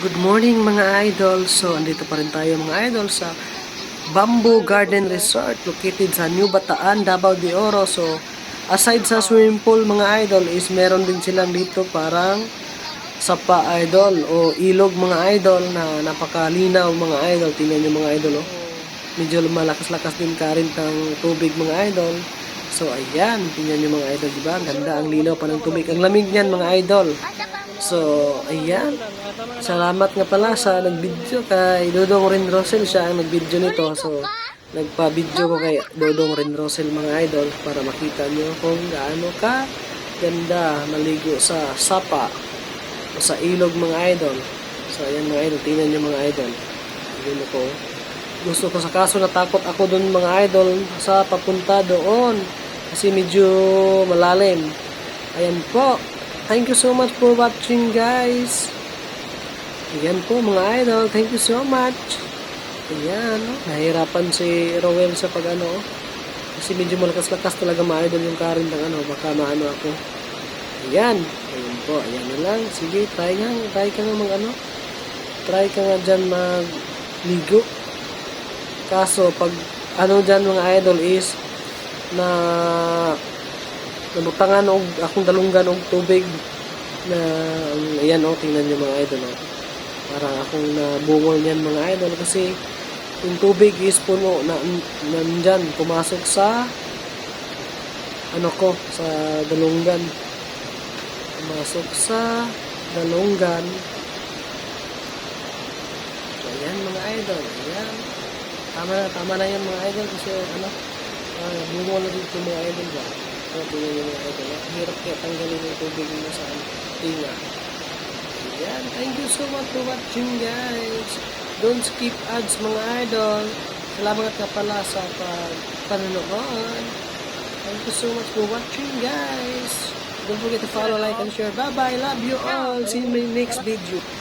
Good morning mga idol. So, andito pa rin tayo mga idol sa Bamboo Garden Resort located sa New Bataan, Davao de Oro. So, aside sa swimming pool mga idol is meron din silang dito parang sapa idol o ilog mga idol na napakalinaw mga idol. Tingnan nyo mga idol oh. Medyo malakas-lakas din current ng tubig mga idol. So, ayan. Tingnan nyo mga idol, di ba? Ang ganda, ang linaw pa ng tubig. Ang lamig niyan mga idol. So, ayan. Salamat nga pala sa nag-video kay Dodong Rin Rosel. Siya ang nag-video nito. So, nagpa-video ko kay Dodong Rin Rosel mga idol para makita nyo kung gaano ka ganda maligo sa sapa o sa ilog mga idol. So, ayan mga idol. Tingnan nyo mga idol. Tingnan ko. Gusto ko sa kaso natakot ako doon mga idol sa papunta doon. Kasi medyo malalim. Ayan po. Thank you so much for watching guys. Ayan po mga idol. Thank you so much. Ayan. Oh. Nahirapan si Rowell sa pag ano. oh. Kasi medyo malakas-lakas talaga mga idol yung current ng ano. Baka maano ako. Ayan. Ayan po. Ayan na lang. Sige, try nga. Try ka nga mag ano. Try ka nga dyan magligo. Kaso pag ano dyan mga idol is na nabutangan og akong dalunggan og tubig na ayan oh tingnan niyo mga idol oh. Parang akong nabungol niyan mga idol kasi yung tubig is puno na nandyan pumasok sa ano ko sa dalunggan. Pumasok sa dalunggan. Ayan mga idol ayan. Tama na tama na yan mga idol kasi ano uh, bungol na dito mga idol ba tingnan nyo mga idol hirap kaya tanggalin yung tubig mo sa ano, tinga Ayan, thank you so much for watching guys. Don't skip ads mga idol. Salamat nga pala sa pag- panonood. Thank you so much for watching guys. Don't forget to follow, like, and share. Bye-bye. Love you all. See you in my next video.